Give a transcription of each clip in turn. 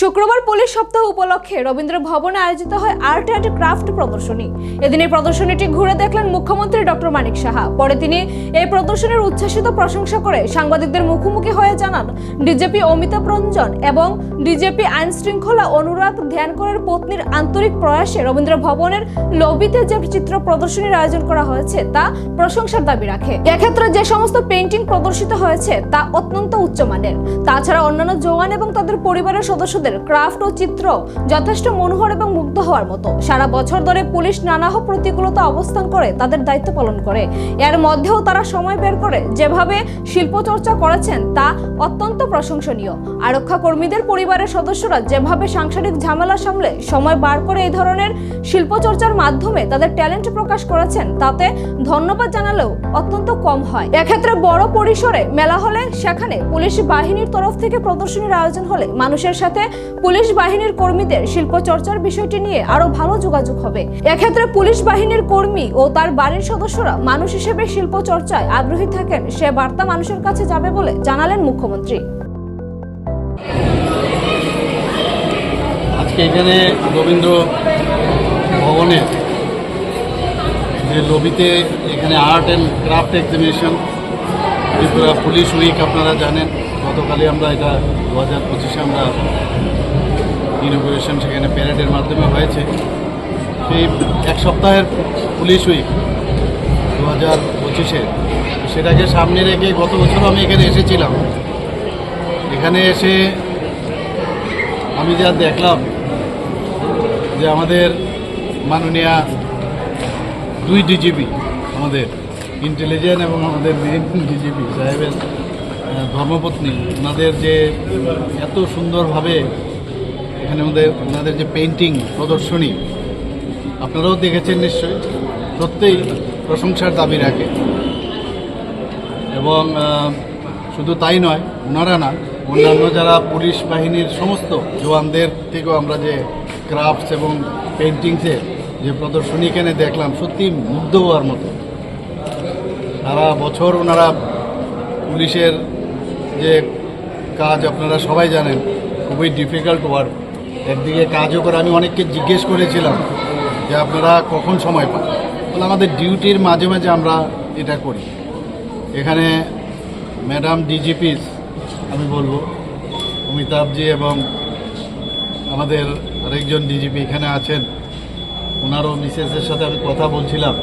শুক্রবার পুলিশ সপ্তাহ উপলক্ষে রবীন্দ্র ভবনে আয়োজিত হয় আর্ট অ্যান্ড ক্রাফট প্রদর্শনী। এদিন এই প্রদর্শনীটি ঘুরে দেখলেন মুখ্যমন্ত্রী ডক্টর মানিক সাহা। পরে তিনি এই প্রদর্শনীর উচ্ছ্বাসিত প্রশংসা করে সাংবাদিকদের মুখোমুখি হয়ে জানান, ডিজেপি অমিতাভ রঞ্জন এবং ডিজেপি আইন শৃঙ্খলা অনুরাগ ধ্যানকরের পত্নীর আন্তরিক প্রয়াসে রবীন্দ্র ভবনের লবিতে যে চিত্র প্রদর্শনীর আয়োজন করা হয়েছে, তা প্রশংসার দাবি রাখে। এক্ষেত্রে যে সমস্ত পেন্টিং প্রদর্শিত হয়েছে, তা অত্যন্ত উচ্চমানের। তাছাড়া অন্যান্য জওয়ান এবং তাদের পরিবারের সদস্যদের ক্রাফট ও চিত্র যথেষ্ট মনোহর এবং মুগ্ধ হওয়ার মতো। সারা বছর ধরে পুলিশ নানাহ প্রতিকূলতা অবস্থান করে তাদের দায়িত্ব পালন করে। এর মধ্যেও তারা সময় বের করে। যেভাবে শিল্প চর্চা করেছেন তা অত্যন্ত প্রশংসনীয়। আরক্ষা কর্মীদের পরিবারের সদস্যরা যেভাবে সাংসারিক ঝামেলা সামলে সময় বার করে এই ধরনের শিল্প চর্চার মাধ্যমে তাদের ট্যালেন্ট প্রকাশ করেছেন, তাতে ধন্যবাদ জানালেও অত্যন্ত কম হয়। এক্ষেত্রে বড় পরিসরে মেলা হলে সেখানে পুলিশ বাহিনীর তরফ থেকে প্রদর্শনীর আয়োজন হলে মানুষের সাথে পুলিশ বাহিনীর কর্মীদের শিল্প চর্চার বিষয়টি নিয়ে আরও ভালো যোগাযোগ হবে। এক্ষেত্রে পুলিশ বাহিনীর কর্মী ও তার বাড়ির সদস্যরা মানুষ হিসেবে শিল্প চর্চায় আগ্রহী থাকেন, সে বার্তা মানুষের কাছে যাবে বলে জানালেন মুখ্যমন্ত্রী। এখানে রবীন্দ্র ভবনে যে লবিতে এখানে art and craft exhibition police week আপনারা জানেন। গতকালই আমরা এটা দু হাজার পঁচিশে আমরা ইনোগ্রেশন সেখানে প্যারেডের মাধ্যমে হয়েছে। সেই এক সপ্তাহের পুলিশ উইক দু হাজার পঁচিশে সেটাকে সামনে রেখে গত বছর আমি এখানে এসেছিলাম। এখানে এসে আমি যা দেখলাম যে আমাদের মাননীয়া দুই ডিজিপি আমাদের ইন্টেলিজেন্ট এবং আমাদের মেন ডিজিপি সাহেবের ধর্মপত্নী, ওনাদের যে এত সুন্দরভাবে এখানে আমাদের ওনাদের যে পেন্টিং প্রদর্শনী, আপনারাও দেখেছেন নিশ্চয়ই, সত্যিই প্রশংসার দাবি রাখে। এবং শুধু তাই নয়, ওনারা না, অন্যান্য যারা পুলিশ বাহিনীর সমস্ত জওয়ানদের থেকেও আমরা যে ক্রাফটস এবং পেন্টিংসের যে প্রদর্শনী এখানে দেখলাম সত্যি মুগ্ধ হওয়ার মতো। সারা বছর ওনারা পুলিশের যে কাজ আপনারা সবাই জানেন, খুবই ডিফিকাল্ট ওয়ার্ক একদিকে কাজও করে আমি অনেককে জিজ্ঞেস করেছিলাম যে আপনারা কখন সময় পান? বলে আমাদের ডিউটির মাঝে মাঝে আমরা এটা করি। এখানে ম্যাডাম ডিজিপিস আমি বলব অমিতাভজি এবং আমাদের আরেকজন ডিজিপি এখানে আছেন। ওনারও মিসেসের সাথে আমি কথা বলছিলাম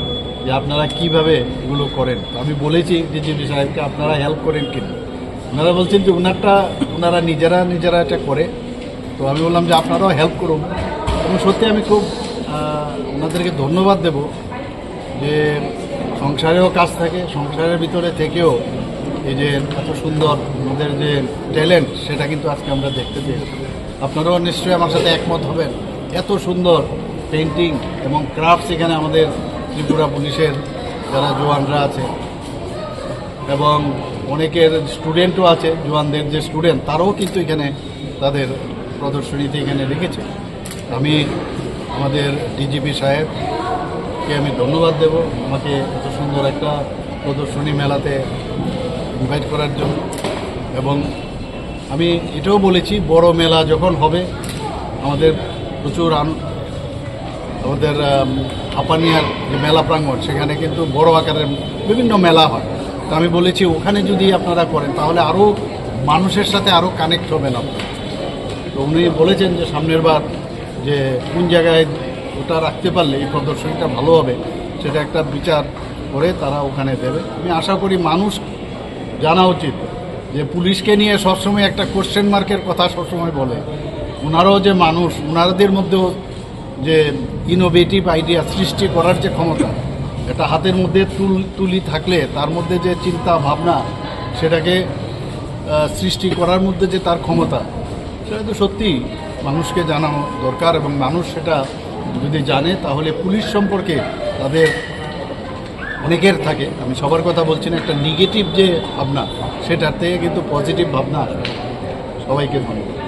যে আপনারা কীভাবে এগুলো করেন। আমি বলেছি ডিজিপি সাহেবকে, আপনারা হেল্প করেন কিনা। ওনারা বলছেন যে ওনারটা ওনারা নিজেরা নিজেরা এটা করে। তো আমি বললাম যে আপনারাও হেল্প করুন। এবং সত্যি আমি খুব ওনাদেরকে ধন্যবাদ দেব যে সংসারেও কাজ থাকে, সংসারের ভিতরে থেকেও এই যে এত সুন্দর ওনাদের যে ট্যালেন্ট সেটা কিন্তু আজকে আমরা দেখতে পেয়েছি। আপনারাও নিশ্চয়ই আমার সাথে একমত হবেন। এত সুন্দর পেন্টিং এবং ক্রাফটস এখানে আমাদের ত্রিপুরা পুলিশের যারা জওয়ানরা আছে এবং অনেকের স্টুডেন্টও আছে জওয়ানদের যে স্টুডেন্ট তারাও কিন্তু এখানে তাদের প্রদর্শনীতে এখানে রেখেছে। আমি আমাদের ডিজিপি সাহেবকে আমি ধন্যবাদ দেব। আমাকে এত সুন্দর একটা প্রদর্শনী মেলাতে ইনভাইট করার জন্য। এবং আমি এটাও বলেছি বড় মেলা যখন হবে আমাদের প্রচুর আমাদের আম, হাপানিয়ার যে মেলা প্রাঙ্গণ সেখানে কিন্তু বড় আকারের বিভিন্ন মেলা হয়। আমি বলেছি, ওখানে যদি আপনারা করেন, তাহলে আরও মানুষের সাথে আরও কানেক্ট হবেন আপনারা। তো উনি বলেছেন যে, সামনের বার যে কোন জায়গায় ওটা রাখতে পারলে এই প্রদর্শনীটা ভালো হবে, সেটা একটা বিচার করে তারা ওখানে দেবে। আমি আশা করি মানুষ জানা উচিত যে, পুলিশকে নিয়ে সবসময় একটা কোশ্চেন মার্কের কথা সবসময় বলে। ওনারাও যে মানুষ ওনাদের মধ্যেও যে ইনোভেটিভ আইডিয়া সৃষ্টি করার যে ক্ষমতা এটা হাতের মধ্যে তুল তুলি থাকলে তার মধ্যে যে চিন্তা ভাবনা সেটাকে সৃষ্টি করার মধ্যে যে তার ক্ষমতা, সেটা তো সত্যি মানুষকে জানানো দরকার এবং মানুষ সেটা যদি জানে তাহলে পুলিশ সম্পর্কে তাদের অনেকের থাকে। আমি সবার কথা বলছি না, একটা নেগেটিভ যে ভাবনা থেকে কিন্তু পজিটিভ ভাবনা সবাইকে ধন্যবাদ